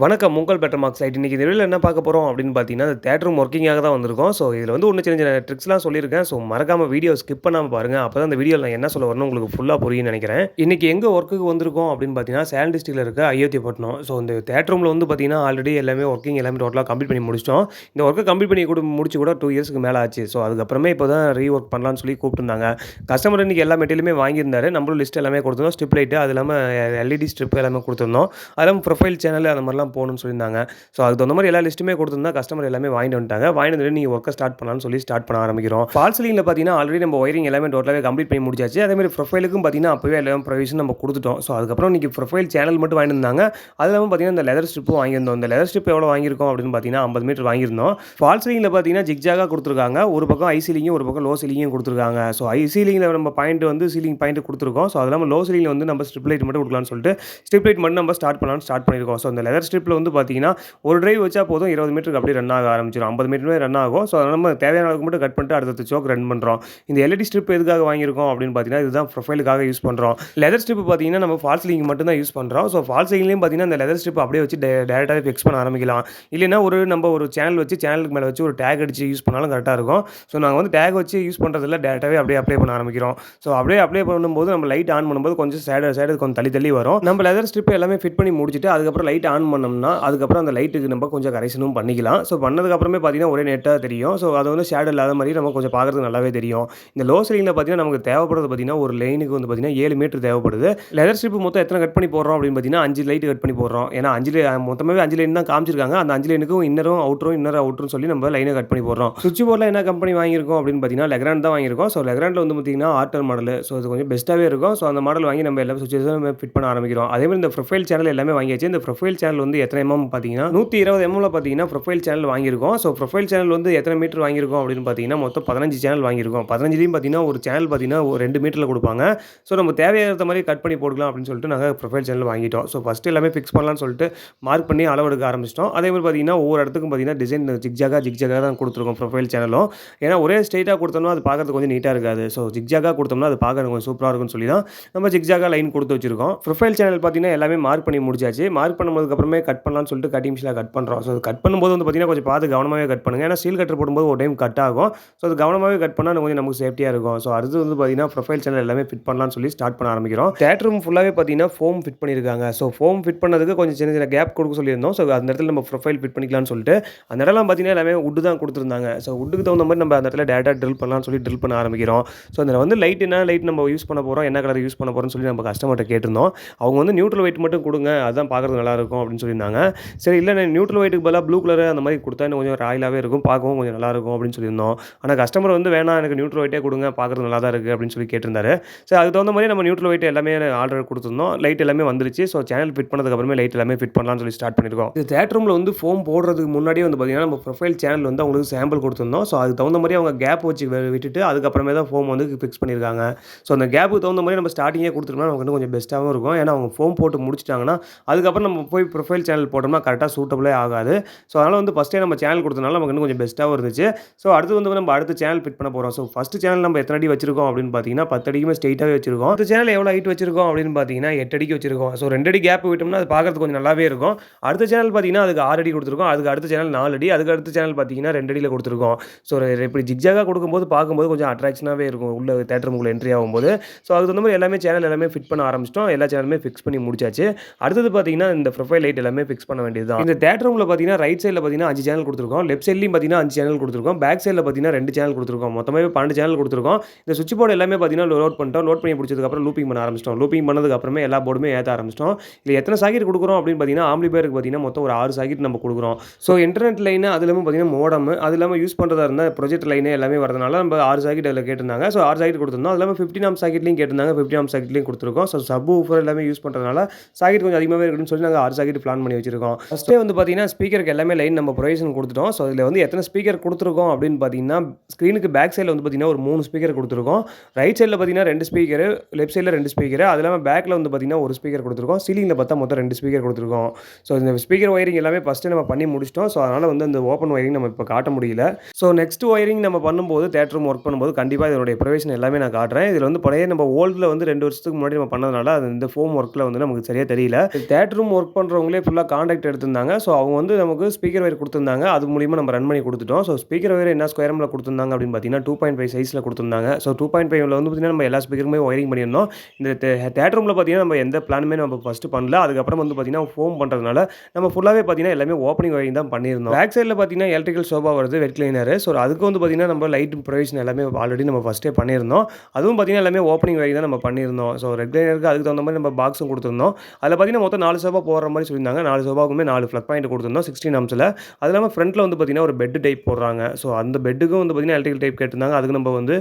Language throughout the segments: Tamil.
வணக்கம் உங்கள் பெட்டர் மார்க்ஸ் சைட் இன்றைக்கி இந்த வீடியோவில் என்ன பார்க்க போகிறோம் அப்படின்னு பார்த்தீங்கன்னா அந்த தேட்டர் ஒர்க்கிங்காக தான் வந்திருக்கோம். ஸோ இதில் வந்து ஒன்று சின்ன சின்ன ட்ரிக்ஸ்லாம் சொல்லியிருக்கேன். ஸோ மறக்காமல் வீடியோ ஸ்கிப் பண்ணாமல் பாருங்கள் அப்போ தான் அந்த வீடியோவில் நான் என்ன சொல்ல வரணும் உங்களுக்கு ஃபுல்லாக புரியும்னு நினைக்கிறேன். இன்றைக்கி எங்கே ஒர்க்குக்கு வந்திருக்கோம் அப்படின்னு பார்த்தீங்கன்னா சேலம் டிஸ்ட்ரிக்டில் இருக்க அயோத்தியப்பட்டினம். ஸோ இந்த தேட்டர் ரூமில் வந்து பார்த்தீங்கன்னா ஆல்ரெடி எல்லாமே ஒர்க்கிங் எல்லாமே டோட்டலாக கம்ப்ளீட் பண்ணி முடிச்சிட்டோம். இந்த ஒர்க்கை கம்ப்ளீட் பண்ணி கூட முடிச்சு கூட டூ இயர்ஸ்க்கு மேலே ஆச்சு. ஸோ அதுக்கப்புறமே இப்போ தான் ரீ ஒர்க் பண்ணலாம்னு சொல்லி கூப்பிட்டுருந்தாங்க. கஸ்டமர் இன்றைக்கி எல்லா மெட்டீரியலுமே வாங்கியிருந்தாரு. நம்மளும் லிஸ்ட் எல்லாமே கொடுத்துருந்தோம். ஸ்ட்ரிப் லைட்டு அது இல்லாமல் எல்இடி ஸ்ட்ரிப் எல்லாமே கொடுத்துருந்தோம். அது இல்லாமல் ப்ரொஃபைல் சேனல் அந்த மாதிரிலாம் போகணும்னு சொல்லியிருந்தாங்க. ஸோ அதுக்கு தகுந்த மாதிரி எல்லா லிஸ்ட்டுமே கொடுத்துருந்தா கஸ்டமர் எல்லாமே வாங்கிட்டு வந்துட்டாங்க. வாங்கிட்டு வந்து நீங்கள் ஒர்க்கை ஸ்டார்ட் பண்ணலாம்னு சொல்லி ஸ்டார்ட் பண்ண ஆரம்பிக்கிறோம். ஃபால்சிலிங்கில் பார்த்தீங்கன்னா ஆல்ரெடி நம்ம ஒயரிங் எல்லாமே டோட்டலாகவே கம்ப்ளீட் பண்ணி முடிச்சாச்சு. அதே மாதிரி ப்ரொஃபைலுக்கும் பார்த்தீங்கன்னா அப்போவே எல்லாம் ப்ரொவிஷன் நம்ம கொடுத்துட்டோம். ஸோ அதுக்கப்புறம் இன்றைக்கி ப்ரொஃபைல் சேனல் மட்டும் வாங்கியிருந்தாங்க இருந்தாங்க. அது இல்லாமல் பார்த்தீங்கன்னா இந்த லெதர் ஸ்ட்ரிப்பும் வாங்கியிருந்தோம். இந்த லெதர் ஸ்ட்ரிப் எவ்வளோ வாங்கியிருக்கோம் அப்படின்னு பார்த்தீங்கன்னா ஐம்பது மீட்டர் வாங்கியிருந்தோம். ஃபால் சீலிங்கில் பார்த்தீங்கன்னா ஜிக்ஜாக கொடுத்துருக்காங்க. ஒரு பக்கம் ஐ சீலிங்கும் ஒரு பக்கம் லோ சீலிங்கும் கொடுத்துருக்காங்க. ஸோ ஐ சீலிங்கில் நம்ம பாயிண்ட் வந்து சீலிங் பாயிண்ட் கொடுத்துருக்கோம். ஸோ அது இல்லாமல் லோ சீலிங்கில் வந்து நம்ம ஸ்ட்ரிப் லைட் மட்டும் கொடுக்கலாம்னு சொல்லிட்டு ஸ்ட்ரிப் லைட் மட்டும் நம்ம ஸ்டார்ட் பண்ணலாம்னு ஸ்டார்ட் பண்ணியிருக்கோம். ஸோ இந்த லெதர் ஸ்ட்ரிப்பில் வந்து பார்த்தீங்கன்னா ஒரு டிரைவ் வச்சா போதும் இருபது மீட்டருக்கு அப்படியே ரன் ஆக ஆரம்பிச்சிடும் ஐம்பது மீட்டருமே ரன் ஆகும். ஸோ நம்ம தேவையான அளவுக்கு மட்டும் கட் பண்ணிட்டு அடுத்த சோக் ரன் பண்ணுறோம் இந்த எல்இடி ஸ்ட்ரிப் எதுக்காக வாங்கியிருக்கோம் அப்படின்னு பார்த்தீங்கன்னா இதுதான் ப்ரொஃபைலுக்காக யூஸ் பண்ணுறோம் லெதர் ஸ்ட்ரிப் பார்த்தீங்கன்னா நம்ம ஃபால்ஸ் லிங்க் மட்டும் தான் யூஸ் பண்ணுறோம் ஸோ ஃபால்ஸ் லிங்க்லேயும் பார்த்தீங்கன்னா அந்த லெதர் ஸ்ட்ரிப் அப்படியே வச்சு டேரெக்டாகவே ஃபிக்ஸ் பண்ண ஆரம்பிக்கலாம். இல்லைன்னா ஒரு நம்ம ஒரு சேனல் வச்சு சேனலுக்கு மேலே வச்சு ஒரு டேக் அடிச்சு யூஸ் பண்ணாலும் கரெக்டாக இருக்கும். ஸோ நாங்கள் வந்து டேக் வச்சு யூஸ் பண்ணுறதில்ல டேரெக்டாகவே அப்படியே அப்ளை பண்ண ஆரம்பிக்கிறோம். ஸோ அப்படியே அப்ளை பண்ணும்போது நம்ம லைட் ஆன் பண்ணும்போது கொஞ்சம் சேடு சேடு கொஞ்சம் தள்ளி தள்ளி வரும். நம்ம லெதர் ஸ்ட்ரிப் எல்லாமே ஃபிட் பண்ணி முடிச்சுட்டு அதுக்கப்புறம் லைட் ஆன் பண்ணோம்னா அதுக்கப்புறம் அந்த லைட்டுக்கு நம்ம கொஞ்சம் கரெக்ஷனும் பண்ணிக்கலாம். ஸோ பண்ணதுக்கப்புறமே பார்த்தீங்கன்னா ஒரே நெட்டாக தெரியும். ஸோ அது வந்து ஷேடோ இல்லாத மாதிரி நம்ம கொஞ்சம் பார்க்குறதுக்கு நல்லாவே தெரியும். இந்த லோ சீலிங்கில் பார்த்தீங்கன்னா நமக்கு தேவைப்படுறது பார்த்தீங்கன்னா ஒரு லைனுக்கு வந்து பார்த்தீங்கன்னா ஏழு மீட்டர் தேவைப்படுது. லெதர் ஸ்ட்ரிப் மொத்தம் எத்தனை கட் பண்ணி போடுறோம் அப்படின்னு பார்த்தீங்கன்னா அஞ்சு லைட் கட் பண்ணி போடுறோம். ஏன்னா அஞ்சு மொத்தமாகவே அஞ்சு லைன் தான் காமிச்சிருக்காங்க. அந்த அஞ்சு லைனுக்கும் இன்னரும் அவுட்டரும் இன்னர் அவுட்டரும் சொல்லி நம்ம லைனை கட் பண்ணி போடுறோம். சுவிட்ச் போர்டில் என்ன கம்பெனி வாங்கியிருக்கோம் அப்படின்னு பார்த்தீங்கன்னா லெக்ராண்ட் தான் வாங்கியிருக்கோம். ஸோ லெக்ராண்டில் வந்து பார்த்தீங்கன்னா ஆர்டர் மாடல் ஸோ அது கொஞ்சம் பெஸ்ட்டாகவே இருக்கும். ஸோ அந்த மாடல் வாங்கி நம்ம எல்லா சுவிட்சஸும் ஃபிட் பண்ண ஆரம்பிக்கிறோம். அதே மாதிரி இந்த ப்ரொஃபைல் சேனல் எல்லாமே வாங்கியாச்சு. இந்த ப்ரொஃபைல் சேனல் வந்து வந்து எத்தனை எம்எம் பார்த்தீங்கன்னா நூற்றி இருபது எம்எம்ல பார்த்தீங்கன்னா ப்ரொஃபைல் சேனல் வாங்கியிருக்கோம். ஸோ ப்ரொஃபைல் சேனல் வந்து எத்தனை மீட்டர் வாங்கியிருக்கோம் அப்படின்னு பார்த்தீங்கன்னா மொத்தம் பதினஞ்சு சேனல் வாங்கியிருக்கோம். பதினஞ்சுலையும் பார்த்தீங்கன்னா ஒரு சேனல் பார்த்தீங்கன்னா ஒரு ரெண்டு மீட்டரில் கொடுப்பாங்க. ஸோ நம்ம தேவையான மாதிரி கட் பண்ணி போட்டுக்கலாம் அப்படின்னு சொல்லிட்டு நாங்கள் ப்ரொஃபைல் சேனல் வாங்கிட்டோம். ஸோ ஃபஸ்ட்டு எல்லாமே ஃபிக்ஸ் பண்ணலாம்னு சொல்லிட்டு மார்க் பண்ணி அளவெடுக்க ஆரம்பிச்சிட்டோம். அதே மாதிரி பார்த்தீங்கன்னா ஒவ்வொரு இடத்துக்கும் பார்த்தீங்கன்னா டிசைன் ஜிக்ஜாகா ஜிக்ஜாகா தான் கொடுத்துருக்கோம் ப்ரொஃபைல் சேனலும் ஏன்னா ஒரே ஸ்ட்ரெயிட்டாக கொடுத்தோம்னா அது பார்க்கறது கொஞ்சம் நீட்டாக இருக்காது. ஸோ ஜிக்ஜாகா கொடுத்தோம்னா அது பார்க்க கொஞ்சம் சூப்பராக இருக்கும்னு சொல்லி தான் நம்ம ஜிக்ஜாகா லைன் கொடுத்து வச்சிருக்கோம். ப்ரொஃபைல் சேனல் பார்த்தீங்கன்னா எல்லாமே மார்க் பண்ணி முடிச்சாச்சு. மார்க் பண்ணும்போதுக்கப்புறமே கட் பண்ணலாம்னு சொல்லிட்டு கட்டிங் மிஷினில் கட் பண்ணுறோம் ஸோ கட் பண்ணும்போது வந்து பார்த்தீங்கன்னா கொஞ்சம் பார்த்து கவனமாகவே கட் பண்ணுங்கள் ஏன்னா ஸ்டீல் கட்டர் போடும்போது ஒரு டைம் கட் ஆகும். ஸோ அது கவனமாகவே கட் பண்ணால் கொஞ்சம் நமக்கு சேஃப்டியாக இருக்கும். ஸோ அடுத்து வந்து பார்த்தீங்கன்னா ப்ரொஃபைல் சேனல் எல்லாமே ஃபிட் பண்ணலாம்னு சொல்லி ஸ்டார்ட் பண்ண ஆரம்பிக்கிறோம். தேட்டர் ரூம் ஃபுல்லாகவே பார்த்தீங்கன்னா ஃபோம் ஃபிட் பண்ணியிருக்காங்க ஸோ ஃபோம் ஃபிட் பண்ணதுக்கு கொஞ்சம் சின்ன சின்ன கேப் கொடுக்க சொல்லியிருந்தோம். ஸோ அந்த இடத்துல நம்ம ப்ரொஃபைல் ஃபிட் பண்ணிக்கலாம்னு சொல்லிட்டு அந்த இடம்லாம் பார்த்தீங்கன்னா எல்லாமே உட்டு தான் கொடுத்துருந்தாங்க. ஸோ உட்டுக்கு தகுந்த மாதிரி நம்ம அந்த இடத்துல டேட்டா ட்ரில் பண்ணலாம்னு சொல்லி ட்ரில் பண்ண ஆரம்பிக்கிறோம். ஸோ அதில் வந்து லைட் என்ன லைட் நம்ம யூஸ் பண்ண போகிறோம் என்ன கலர் யூஸ் பண்ண போகிறோம்னு சொல்லி நம்ம கஸ்டமர்கிட்ட கேட்டிருந்தோம். அவங்க வந்து நியூட்ரல் வெயிட் மட்டும் கொடுங்க அதுதான் பார்க்குறது நல்லா இருக்கும் அப்படின்னு சொல்லியிருந்தாங்க. சரி இல்லை நான் நியூட்ரல் ஒயிட்டுக்கு பதிலாக ப்ளூ கலர் அந்த மாதிரி கொடுத்தா இன்னும் கொஞ்சம் ராயலாகவே இருக்கும். பார்க்கவும் கொஞ்சம் நல்லா இருக்கும் அப்படின்னு சொல்லியிருந்தோம். ஆனால் கஸ்டமர் வந்து வேணாம் எனக்கு நியூட்ரல் ஒயிட்டே கொடுங்க. பார்க்குறது நல்லா தான் இருக்குது அப்படின்னு சொல்லி கேட்டிருந்தாரு. சரி அதுக்கு தகுந்த மாதிரி நம்ம நியூட்ரல் ஒயிட் எல்லாமே ஆர்டர் கொடுத்துருந்தோம். லைட் எல்லாமே வந்துருச்சு. ஸோ சேனல் ஃபிட் பண்ணதுக்கப்புறமே லைட் எல்லாமே ஃபிட் பண்ணலாம்னு சொல்லி ஸ்டார்ட் பண்ணியிருக்கோம். இது தேட்டர் ரூமில் வந்து ஃபோம் போடுறதுக்கு முன்னாடியே வந்து பார்த்தீங்கன்னா நம்ம ப்ரொஃபைல் சேனல் வந்து அவங்களுக்கு சாம்பிள் கொடுத்துருந்தோம். ஸோ அதுக்கு தகுந்த மாதிரி அவங்க கேப் வச்சு விட்டுட்டு அதுக்கப்புறமே தான் ஃபோம் வந்து ஃபிக்ஸ் பண்ணியிருக்காங்க. ஸோ அந்த கேப்புக்கு தகுந்த மாதிரி நம்ம ஸ்டார்டிங்கே கொடுத்துருந்தோம்னா நமக்கு வந்து கொஞ்சம் பெஸ்ட்டாகவும் இருக்கும். ஏன்னா அவங்க ஃபோம் போட்டு முடிச்சிட்டாங்கன்னா அதுக்கப்புறம் நம்ம போய் ப்ரொஃபைல் சேனல் போட்டோம்னா கரெக்டாக சூட்டபிளே ஆகாது. ஸோ அதனால் வந்து ஃபஸ்ட்டே நம்ம சேனல் கொடுத்தனால நமக்கு இன்னும் கொஞ்சம் பெஸ்ட்டாகவும் இருந்துச்சு. ஸோ அடுத்து வந்து நம்ம அடுத்த சேனல் ஃபிட் பண்ண போகிறோம் ஸோ ஃபஸ்ட்டு சேனல் நம்ம எத்தனை அடி வச்சிருக்கோம் அப்படின்னு பார்த்தீங்கன்னா பத்து அடிக்குமே ஸ்ட்ரெயிட்டாகவே வச்சிருக்கோம். அடுத்த சேனல் எவ்வளோ ஹைட் வச்சிருக்கோம் அப்படின்னு பார்த்தீங்கன்னா எட்டு அடிக்கு வச்சிருக்கோம். ஸோ ரெண்டு அடி கேப் விட்டோம்னா அது பார்க்கறதுக்கு கொஞ்சம் நல்லாவே இருக்கும். அடுத்த சேனல் பார்த்தீங்கன்னா அதுக்கு ஆறு அடி கொடுத்துருக்கோம். அதுக்கு அடுத்த சேனல் நாலு அடி. அதுக்கு அடுத்த சேனல் பார்த்தீங்கன்னா ரெண்டு அடியில் கொடுத்துருக்கோம். ஸோ இப்படி ஜிக்ஜாக கொடுக்கும்போது பார்க்கும்போது கொஞ்சம் அட்ராக்ஷனாகவே இருக்கும். உள்ள தேட்டர் என்ட்ரி ஆகும்போது. ஸோ அதுக்கு தகுந்த மாதிரி எல்லாமே சேனல் எல்லாமே ஃபிட் பண்ண ஆரம்பிச்சிட்டோம். எல்லா சேனலுமே ஃபிக்ஸ் பண்ணி முடிச்சாச்சு. அடுத்தது பார்த்தீங்கன்னா இந்த ப்ரொஃபைல் லைட் எல்லாமே ஃபிக்ஸ் பண்ண வேண்டியது தான் இந்த தேட்டர் ரூமில் பார்த்தீங்கன்னா ரைட் சைடில் பார்த்தீங்கன்னா அஞ்சு சேனல் கொடுத்துருக்கோம். லெஃப்ட் சைட்லையும் பார்த்தீங்கன்னா அஞ்சு சேனல் கொடுத்துருக்கோம். பேக் சைடில் பார்த்தீங்கன்னா ரெண்டு சேனல் கொடுத்துருக்கோம். மொத்தமே பன்னெண்டு சேனல் கொடுத்துருக்கோம். இந்த சுவிட்ச் போர்டு எல்லாமே பார்த்தீங்கன்னா லோட் பண்ணிட்டோம். லோட் பண்ணி பிடிச்சதுக்கப்புறம் லூப்பிங் பண்ண ஆரம்பிச்சிட்டோம். லூப்பிங் பண்ணதுக்கப்புறமே எல்லா போர்டுமே ஏற்ற ஆரம்பிச்சிட்டோம். இல்லை எத்தனை சாக்கெட் கொடுக்குறோம் அப்படின்னு பார்த்தீங்கன்னா ஆம்பளி பேருக்கு பார்த்தீங்கன்னா மொத்தம் ஒரு ஆறு சாக்கெட் நம்ம கொடுக்குறோம். ஸோ இன்டர்நெட் லைன் அது இல்லாமல் பார்த்தீங்கன்னா மோடம் அது இல்லாமல் யூஸ் பண்ணுறதா இருந்தால் ப்ரொஜெக்ட் லைனு எல்லாமே வரதுனால நம்ம ஆறு சாக்கெட் அதில் கேட்டிருந்தாங்க. ஸோ ஆறு சாக்கெட் கொடுத்துருந்தோம். அது இல்லாமல் ஃபிஃப்டின் ஆம் சாக்கெட்லையும் கேட்டிருந்தாங்க. ஃபிஃப்டி ஆம் சாக்கெட்லையும் கொடுத்துருக்கோம். ஸோ சப் ஊஃபர் எல்லாமே யூஸ் பண்ணுறதுனால சாக்கெட் கொஞ்சம் அதிகமாகவே இருக்குன்னு சொல்லி நாங்கள் ஆறு சாக்கெட் பிளான் பண்ணி வச்சிருக்கோம். ஃபஸ்ட்டே வந்து பார்த்தீங்கன்னா ஸ்பீக்கருக்கு எல்லாமே லைன் நம்ம ப்ரொவிஷன் கொடுத்துட்டோம். ஸோ இதில் வந்து எத்தனை ஸ்பீக்கர் கொடுத்துருக்கோம் அப்படின்னு பார்த்தீங்கன்னா ஸ்க்ரீனுக்கு பேக் சைடில் வந்து பார்த்தீங்கன்னா ஒரு மூணு ஸ்பீக்கர் கொடுத்துருக்கோம். ரைட் சைடில் பார்த்தீங்கன்னா ரெண்டு ஸ்பீக்கர் லெஃப்ட் சைடில் ரெண்டு ஸ்பீக்கர் அது இல்லாமல் பேக்கில் வந்து பார்த்தீங்கன்னா ஒரு ஸ்பீக்கர் கொடுத்துருக்கோம். சீலிங்கில் பார்த்தா மொத்தம் ரெண்டு ஸ்பீக்கர் கொடுத்துருக்கோம். ஸோ இந்த ஸ்பீக்கர் ஒயரிங் எல்லாமே ஃபஸ்ட்டு நம்ம பண்ணி முடிச்சிட்டோம். ஸோ அதனால் வந்து அந்த ஓப்பன் ஒயரிங் நம்ம இப்போ காட்ட முடியல. ஸோ நெக்ஸ்ட் ஒயரிங் நம்ம பண்ணும்போது தேட்டர் ரூம் ஒர்க் பண்ணும்போது கண்டிப்பாக இதனுடைய ப்ரொவிஷன் எல்லாமே நான் காட்டுறேன். இதில் வந்து பழைய நம்ம ஓல்டில் வந்து ரெண்டு வருஷத்துக்கு முன்னாடி நம்ம பண்ணதுனால அது இந்த ஃபோம் ஒர்க்கில் வந்து நமக்கு சரியாக தெரியல. தேட்டர் ரூம் ஒர்க் பண்ணுறவங்களே ஃபுல்லாக காண்டாக்ட் எடுத்திருந்தாங்க. ஸோ அவங்க வந்து நமக்கு ஸ்பீக்கர் வயர் கொடுத்துருந்தாங்க. அது மூலிமா நம்ம ரன் பண்ணி கொடுத்துட்டோம். ஸோ ஸ்பீக்கர் வயர் என்ன ஸ்கொயர் எம்மில் கொடுத்துருந்தாங்க அப்படின்னு பார்த்தீங்கன்னா டூ பாயிண்ட் ஃபைவ் சைஸில் கொடுத்துருந்தாங்க. ஸோ டூ பாயிண்ட் ஃபைவ்ல வந்து பார்த்தீங்கன்னா நம்ம எல்லா ஸ்பீக்கருமே ஒயரிங் பண்ணியிருந்தோம். இந்த தேட்டர் ரூமில் பார்த்தீங்கன்னா நம்ம எந்த பிளானுமே நம்ம ஃபஸ்ட்டு பண்ணல. அதுக்கப்புறம் வந்து பார்த்தீங்கன்னா ஃபோம் பண்ணுறதுனால நம்ம ஃபுல்லாகவே பார்த்தீங்கன்னா எல்லாமே ஓப்பனிங் ஒயரிங் தான் பண்ணியிருந்தோம். பேக் சைடில் பார்த்தீங்கன்னா எலக்ட்ரிக்கல் சோபா வருது வெட் கிளீனர் ஸோ அதுக்கு வந்து பார்த்தீங்கன்னா நம்ம லைட் ப்ரொவிஷன் எல்லாமே ஆல்ரெடி நம்ம ஃபஸ்ட்டே பண்ணியிருந்தோம். அதுவும் பார்த்தீங்கன்னா எல்லாமே ஓப்பனிங் ஒயரிங் தான் நம்ம பண்ணியிருந்தோம். ஸோ ரெட் கிளீனருக்கு அதுக்கு தகுந்த மாதிரி நம்ம பாக்ஸும் கொடுத்துருந்தோம். அதில் பார்த்தீங்கன்னா மொத்தம் நாலு சோபா போடுற மாதிரி சொல்லியிருந்தாங்க. நாலு சோபாவுக்குமே நாலு ஃப்ளக் பாயிண்ட் கொடுத்துருந்தோம். சிக்ஸ்டீன் அம்ஸில் அது இல்லாமல் ஃப்ரண்ட்டில் வந்து பார்த்தீங்கன்னா ஒரு பெட் டைப் போடுறாங்க. ஸோ அந்த பெட்டுக்கும் வந்து பார்த்தீங்கன்னா எலக்ட்ரிக்கல் டைப் கேட்டிருந்தாங்க. அதுக்கு நம்ம வந்து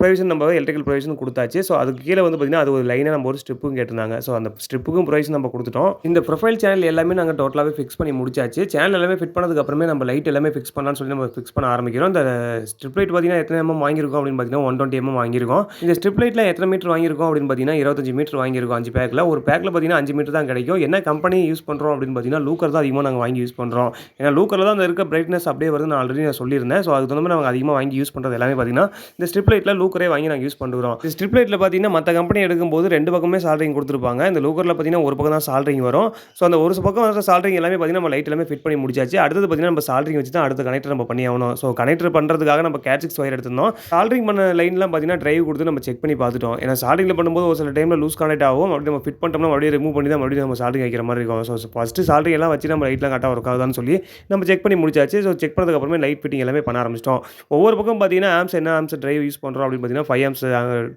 ப்ரொவிஷன் நம்ம எலக்ட்ரிக்கல் ப்ரொவிஷன் கொடுத்தாச்சு. ஸோ அதுக்கு கீழே வந்து பார்த்தீங்கன்னா அது ஒரு லைனாக நம்ம ஒரு ஸ்ட்ரிப்பும் கேட்டிருந்தாங்க. ஸோ அந்த ஸ்ட்ரிப்புக்கும் ப்ரொவிஷன் நம்ம கொடுத்துட்டோம். இந்த ப்ரொஃபைல் சேனல் எல்லாமே நாங்கள் டோட்டலாகவே ஃபிக்ஸ் பண்ணி முடிச்சாச்சு. சேனல் எல்லாமே ஃபிட் பண்ணதுக்கு அப்புறமே நம்ம லைட் எல்லாமே ஃபிக்ஸ் பண்ணலாம்னு சொல்லி நம்ம ஃபிக்ஸ் பண்ண ஆரம்பிக்கிறோம். இந்த ஸ்ட்ரிப் லைட் பார்த்தீங்கன்னா எத்தனை எம்எம் வாங்கியிருக்கோம் அப்படின்னு பார்த்தீங்கன்னா ஒன் டுவெண்ட்டி எம்எம் வாங்கியிருக்கோம். இந்த ஸ்ட்ரிப் லைட்டில் எத்தனை மீட்டர் வாங்கியிருக்கோம் அப்படின்னு பார்த்தீங்கன்னா இருபத்தஞ்சு மீட்டர் வாங்கியிருக்கோம் அஞ்சு பேக்கில் ஒரு பேக்கில் பார்த்தீங்கன்னா அஞ்சு மீட்டர் தான் கிடைக்கும். என்ன கம்பெனி யூஸ் பண்ணுறோம் அப்படின்னு பார்த்தீங்கன்னா லூக்கர் தான் அதிகமாக நாங்கள் வாங்கி யூஸ் பண்ணுறோம் ஏன்னா லூக்கரில் தான் அந்த இருக்க பிரைட்னஸ் அப்படியே வருது நான் ஆல்ரெடி நான் சொல்லியிருந்தேன். ஸோ அதுக்கு தகுந்த மாதிரி நாங்கள் அதிகமாக வாங்கி யூஸ் பண்ணுறது எல்லாமே பார்த்தீங்கன்னா இந்த ஸ்ட்ரிப் லைட்டில் லூக்கரே வாங்கி நாங்கள் யூஸ் பண்ணுறோம் இந்த ஸ்ட்ரிப் லைட்டில் பார்த்தீங்கன்னா மற்ற கம்பெனி எடுக்கும்போது ரெண்டு பக்கமே சால்ரிங் கொடுத்துருப்பாங்க. இந்த லூக்கரில் பார்த்தீங்கன்னா ஒரு பக்கம் தான் சால்ரிங் வரும். ஸோ அந்த ஒரு பக்கம் வர சால்ரிங் எல்லாமே பார்த்தீங்கன்னா நம்ம லைட் எல்லாமே ஃபிட் பண்ணி முடிச்சாச்சு. அடுத்தது பார்த்தீங்கன்னா நம்ம சால்ரிங் வச்சு தான் அடுத்த கனெக்டர் நம்ம பண்ணி ஆகணும். ஸோ கனெக்டர் பண்ணுறதுக்காக நம்ம கேட்சிக்ஸ் ஒயர் எடுத்திருந்தோம். சால்ரிங் பண்ண லைன்லாம் பார்த்தீங்கன்னா டிரைவ் கொடுத்து நம்ம செக் பண்ணி பார்த்துட்டோம். ஏன்னா சால்ரிங்கில் பண்ணும்போது ஒரு சில டைமில் லூஸ் கனெக்ட் ஆகும். அப்படி நம்ம ஃபிட் பண்ணிட்டோம்னா அப்படியே ரிமூவ் பண்ணி தான் மறுபடியும் நம்ம சால்ரிங் வைக்கிற மாதிரி இருக்கும். ஸோ ஃபஸ்ட்டு சேலரி எல்லாம் வச்சு நம்ம லைட்லாம் கரெக்டாக ஒர்க் ஆகுதான்னு சொல்லி நம்ம செக் பண்ணி முடிச்சாச்சு. ஸோ செக் பண்ணதுக்கப்புறமே லைட் ஃபிட்டிங் எல்லாமே பண்ண ஆரம்பிச்சிட்டோம். ஒவ்வொரு பக்கம் பார்த்தீங்கன்னா ஆம்ஸ் என்ன ஆம்ஸ் டிரைவ் யூஸ் பண்ணுறோம் அப்படின்னு பார்த்தீங்கன்னா ஃபைவ் ஆம்ஸ்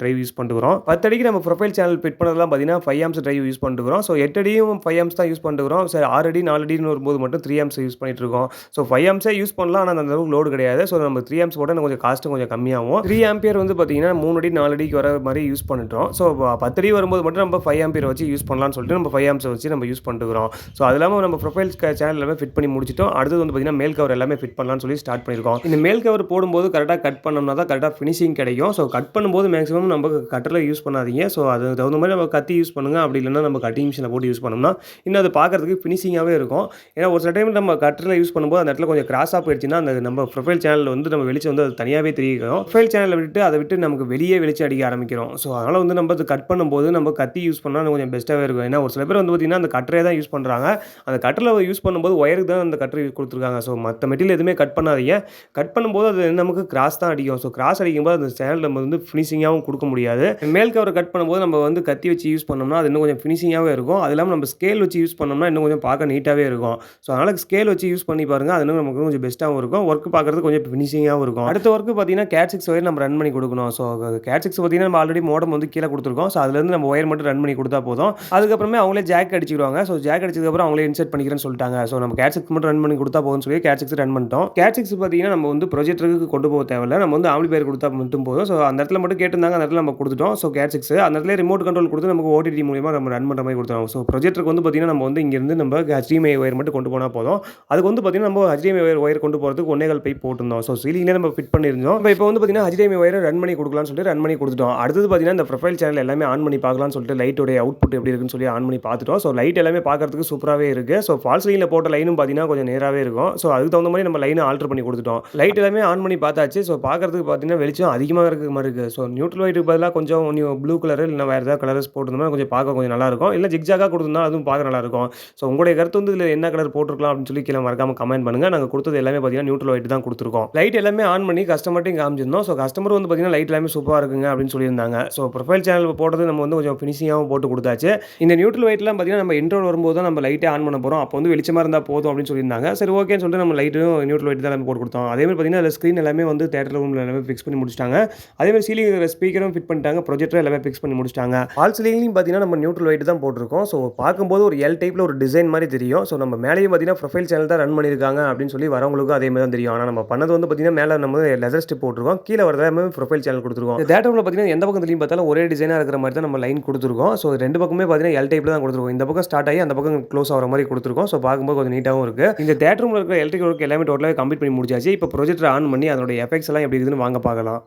டிரைவ் யூஸ் பண்ணுறோம் பத்தடிக்கு நம்ம ப்ரொஃபைல் சேனல் ஃபிட் பண்ணதெல்லாம் பார்த்தீங்கன்னா ஃபைவ் ஆம்ஸ் டிரைவ் யூஸ் பண்ணுறோம் ஸோ எட்டடியும் ஃபைவ் ஆம்ஸ் தான் யூஸ் பண்ணுறோம் சரி ஆறடி அடி வரும்போது மட்டும் த்ரீ ஆம்ஸ் யூஸ் பண்ணிட்டு இருக்கோம். ஸோ ஃபைவ் ஆம்ஸே யூஸ் பண்ணலாம். ஆனால் அந்த அளவுக்கு லோடு கிடையாது. ஸோ நம்ம த்ரீ ஆம்ஸ் போட்டால் கொஞ்சம் காஸ்ட்டும் கொஞ்சம் கம்மியாகும். த்ரீ ஆம்பியர் வந்து பார்த்தீங்கன்னா மூணு அடி நாலு அடிக்கு வர மாதிரி யூஸ் பண்ணிட்டோம். ஸோ பத்தடி வரும்போது மட்டும் நம்ம ஃபைவ் ஆம்பியர் வச்சு யூஸ் பண்ணலாம்னு சொல்லிட்டு நம்ம ஃபைவ் ஆம்ஸை வச்சு நம்ம யூஸ் பண்ணுறோம் ஸோ அது இல்லாமல் நம்ம ப்ரொஃபைல் சேனல் எல்லாமே ஃபிட் பண்ணி முடிச்சிட்டோம். அடுத்தது வந்து பார்த்தீங்கன்னா மேல் கவர் எல்லாமே ஃபிட் பண்ணலாம்னு சொல்லி ஸ்டார்ட் பண்ணியிருக்கோம். இந்த மேல் கவர் போடும்போது கரெக்டாக கட் பண்ணோம்னா தான் கரெக்டாக ஃபினிஷிங் கிடைக்கும். ஸோ கட் பண்ணும்போது மேக்ஸிமம் நம்ம கட்டரில் யூஸ் பண்ணாதீங்க. ஸோ அது தகுந்த மாதிரி நம்ம கத்தி யூஸ் பண்ணுங்கள் அப்படி இல்லைன்னா நம்ம கட்டிங் மிஷினில் போட்டு யூஸ் பண்ணோம்னா இன்னும் அது பார்க்குறதுக்கு ஃபினிஷிங்காகவே இருக்கும். ஏன்னா ஒரு சில டைம் நம்ம கட்டரில் யூஸ் பண்ணும்போது அந்த இடத்துல கொஞ்சம் கிராஸாக போயிடுச்சுன்னா அந்த நம்ம ப்ரொஃபைல் சேனலில் வந்து நம்ம வெளிச்சம் வந்து அது தனியாகவே தெரியும். ப்ரொஃபைல் சேனலை விட்டு அதை விட்டு நமக்கு வெளியே வெளிச்சம் அடிக்க ஆரம்பிக்கிறோம். ஸோ அதனால் வந்து நம்ம அது கட் பண்ணும்போது நம்ம கத்தி யூஸ் பண்ணால் கொஞ்சம் பெஸ்ட்டாகவே இருக்கும். ஏன்னா ஒரு சில பேர் வந்து பார்த்திங்கன்னா அந்த கட்டரே தான் யூஸ் பண்ணுறாங்க அந்த கட்டரில் யூஸ் பண்ணும்போது ஒயருக்கு தான் அந்த கட்டரை கொடுத்துருக்காங்க. ஸோ மற்ற மெட்டீரியல் எதுவுமே கட் பண்ணாதீங்க. கட் பண்ணும்போது அது நமக்கு கிராஸ் தான் அடிக்கும். ஸோ கிராஸ் அடிக்கும்போது அந்த சேனல் நம்ம வந்து ஃபினிஷிங்காகவும் கொடுக்க முடியாது. மேல் கவர் கட் பண்ணும்போது நம்ம வந்து கத்தி வச்சு யூஸ் பண்ணோம்னா அது இன்னும் கொஞ்சம் ஃபினிஷிங்காகவே இருக்கும். அது இல்லாமல் நம்ம ஸ்கேல் வச்சு யூஸ் பண்ணோம்னா இன்னும் கொஞ்சம் பார்க்க நீட்டாகவே இருக்கும். ஸோ அதனால் ஸ்கேல் வச்சு யூஸ் பண்ணி பாருங்கள் அது இன்னும் நமக்கு கொஞ்சம் பெஸ்ட்டாகவும் இருக்கும். ஒர்க் பார்க்குறது கொஞ்சம் ஃபினிஷிங்காகவும் இருக்கும். அடுத்த ஒர்க்கு பார்த்தீங்கன்னா கேட் சிக்ஸ் ஒயர் நம்ம ரன் பண்ணி கொடுக்கணும். ஸோ கேட் சிக்ஸ் பார்த்தீங்கன்னா நம்ம ஆல்ரெடி மோடம் வந்து கீழே கொடுத்துருக்கோம். ஸோ அதுலேருந்து நம்ம ஒயர் மட்டும் ரன் பண்ணி கொடுத்தா போதும். அதுக்கப்புறமே அவங்களே ஜாக் அடிச்சிருவாங்க ஸோ ஜாக் அடிச்சதுக்கப்புறம் அவங்களே இன்சர்ட் பண்ணிக்கிறேன்னு சொல்லிட்டாங்க. ஸோ நம்ம கேட் சிக்ஸ் மட்டும் ரன் பண்ணி கொடுத்தா போதும்னு சொல்லி கேட் சிக்ஸ் ரன் பண்ணிட்டோம். கேட் சிக்ஸ் பார்த்தீங்கன்னா நம்ம வந்து ப்ரொஜெக்டருக்கு கொண்டு போக தேவையில்ல. நம்ம வந்து ஆம்பளி பேர் கொடுத்தா மட்டும் போதும். ஸோ அந்த இடத்துல மட்டும் கேட்டிருந்தாங்க. அந்த இடத்துல நம்ம கொடுத்துட்டோம். ஸோ கேட் சிக்ஸ் அந்த இடத்துல ரிமோட் கண்ட்ரோல் கொடுத்து நமக்கு ஓடிடி மூலியமாக நம்ம ரன் பண்ணுற மாதிரி கொடுத்துருவோம் ஸோ ப்ரொஜெக்டருக்கு வந்து பார்த்தீங்கன்னா நம்ம வந்து இங்கேருந்து நம்ம HDMI ஒயர் மட்டும் கொண்டு போனால் போதும். அதுக்கு வந்து பார்த்தீங்கன்னா நம்ம HDMI ஒயர் ஒயர் கொண்டு போகிறதுக்கு ஒன்னேகால் போய் போட்டிருந்தோம். ஸோ சீலிங்லேயே நம்ம ஃபிட் பண்ணியிருந்தோம். இப்போ இப்போ வந்து பார்த்தீங்கன்னா HDMI ஒயரை ரன் பண்ணி கொடுக்கலாம்னு சொல்லிட்டு ரன் பண்ணி கொடுத்துட்டோம். அடுத்தது பார்த்தீங்கன்னா இந்த ப்ரொஃபைல் சேனல் எல்லாமே ஆன் பண்ணி பார்க்கலாம்னு சொல்லிட்டு லைட்டோடைய அவுட்புட் எப்படி இருக்குன்னு சொல்லி ஆன் பண்ணி பார்த்துட்டோம். ஸோ லைட் எல்லாமே பார்க்கறதுக்கு சூப்பராகவே இருக்குது ஸோ ஃபால்ஸ் லைனில் போட்ட லைனும் பார்த்தீங்கன்னா கொஞ்சம் நேராகவே இருக்கும். ஸோ அதுக்கு தகுந்த மாதிரி நம்ம லைனை ஆல்டர் பண்ணி கொடுத்துட்டோம். லைட் எல்லாமே ஆன் பண்ணி பார்த்தாச்சு. ஸோ பார்க்குறதுக்கு பார்த்தீங்கன்னா வெளிச்சம் அதிகமாக இருக்கிற மாதிரி இருக்குது ஸோ நியூட்ரல் ஒயிட்டுக்கு பதிலாக கொஞ்சம் ப்ளூ கலர் இல்லை வேறு ஏதாவது கலர்ஸ் போட்டிருந்தோம்னா கொஞ்சம் பார்க்க கொஞ்சம் நல்லாயிருக்கும் இல்லை ஜிக்ஜாக்காக கொடுத்துருந்தா அதுவும் பார்க்க நல்லாயிருக்கும் ஸோ உங்களுடைய கருத்து வந்து இதில் என்ன கலர் போட்டிருக்கலாம் அப்படின்னு சொல்லி கீழே மறக்காமல் கமெண்ட் பண்ணுங்கள் நாங்கள் கொடுத்தது எல்லாமே பார்த்தீங்கன்னா நியூட்ரல் ஒயிட் தான் கொடுத்துருக்கோம். லைட் எல்லாமே ஆன் பண்ணி கஸ்டமர்ட்டையும் காமிச்சிருந்தோம். ஸோ கஸ்டமர் வந்து பார்த்தீங்கன்னா லைட் எல்லாமே சூப்பராக இருக்குங்க அப்படின்னு சொல்லியிருந்தாங்க. ஸோ ப்ரொஃபைல் சேனல் போட்டது நம்ம வந்து கொஞ்சம் ஃபினிஷிங்காகவும் போட்டு கொடுத்தாச்சு. இந்த நியூட்ரல் ஒயிட்லாம் பார்த்தீங்கன்னா நம்ம இன்ட்ரோல் வரும்போது தான் நம்ம லைட்டே ஆன் பண்ண போகிறோம் அப்போ வந்து வெளிச்சமாக இருந்தால் போதும் அப்படின்னு சொல்லியிருந்தாங்க. சரி ஓகேன்னு சொல்லிட்டு நம்ம லைட்டும் நியூட்ரல் லைட் தான் நம்ம போட்டு கொடுத்தோம். அதே மாதிரி பார்த்தீங்கன்னா அதில் ஸ்க்ரீன் எல்லாமே வந்து தேட்டர் ரூமில் எல்லாமே ஃபிக்ஸ் பண்ணி முடிச்சிட்டாங்க. அதே மாதிரி சீலிங் ஸ்பீக்கரும் ஃபிட் பண்ணிட்டாங்க. ப்ரொஜெக்டர் எல்லாமே ஃபிக்ஸ் பண்ணி முடிச்சிட்டாங்க. ஆல் சீலிங்லையும் பார்த்தீங்கன்னா நம்ம நியூட்ரல் லைட் தான் போட்டிருக்கோம். ஸோ பார்க்கும்போது ஒரு எல் டைப்பில் ஒரு டிசைன் மாதிரி தெரியும். ஸோ நம்ம மேலேயும் பார்த்தீங்கன்னா ப்ரொஃபைல் சேனல் தான் ரன் பண்ணியிருக்காங்க அப்படின்னு சொல்லி வரவங்களுக்கும் அதே மாதிரி தான் தெரியும். ஆனால் நம்ம பண்ணது வந்து பார்த்தீங்கன்னா மேலே நம்ம லெதர் ஸ்டிப் போட்டிருக்கோம். கீழே வரதாமே ப்ரொஃபைல் சேனல் கொடுத்துருக்கோம். இந்த தேட்டரில் பார்த்தீங்கன்னா எந்த பக்கத்துலையும் பார்த்தாலும் ஒரே டிசைனாக இருக்கிற மாதிரி தான் நம்ம லைன் கொடுத்துருக்கோம். ஸோ ரெண்டு பக்கமே பார்த்தீங்கன்னா எல் டைப்பில் தான் கொடுத்துருக்கோம். இந்த பக்கம் ஸ்டார்ட் ஆகி அந்த பக்கம் க்ளோஸ் ஆகிற மாதிரி கொடுத்துருக்கோம். ஸோ பார்க்கும்போது கொஞ்சம் நீட்டாகவும் இருக்குது இந்த தேட்டர் ரூமில் இருக்கிற எலக்ட்ரிக் ஒர்க் எல்லாமே டோட்டலாக கம்ப்ளீட் பண்ணி முடிச்சாச்சு. இப்போ ப்ரொஜெக்டர் ஆன் பண்ணி அதோட எஃபெக்ட்ஸ் எல்லாம் எப்படி இருக்குதுன்னு வாங்க பார்க்கலாம்.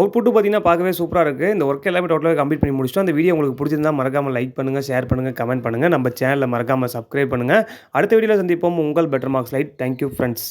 அவுட்புட்டு பார்த்தீங்கன்னா பார்க்கவே சூப்பராக இருக்குது இந்த ஒர்க் எல்லாமே டோட்டலாக கம்ப்ளீட் பண்ணி முடிச்சிட்டோம். அந்த வீடியோ உங்களுக்கு பிடிச்சிருந்தா மறக்காமல் லைக் பண்ணுங்கள் ஷேர் பண்ணுங்கள் கமெண்ட் பண்ணுங்கள் நம்ம சேனலில் மறக்காமல் சப்ஸ்கிரைப் பண்ணுங்கள் அடுத்த வீடியோவில் சந்திப்போம். உங்கள் better marks light thank you friends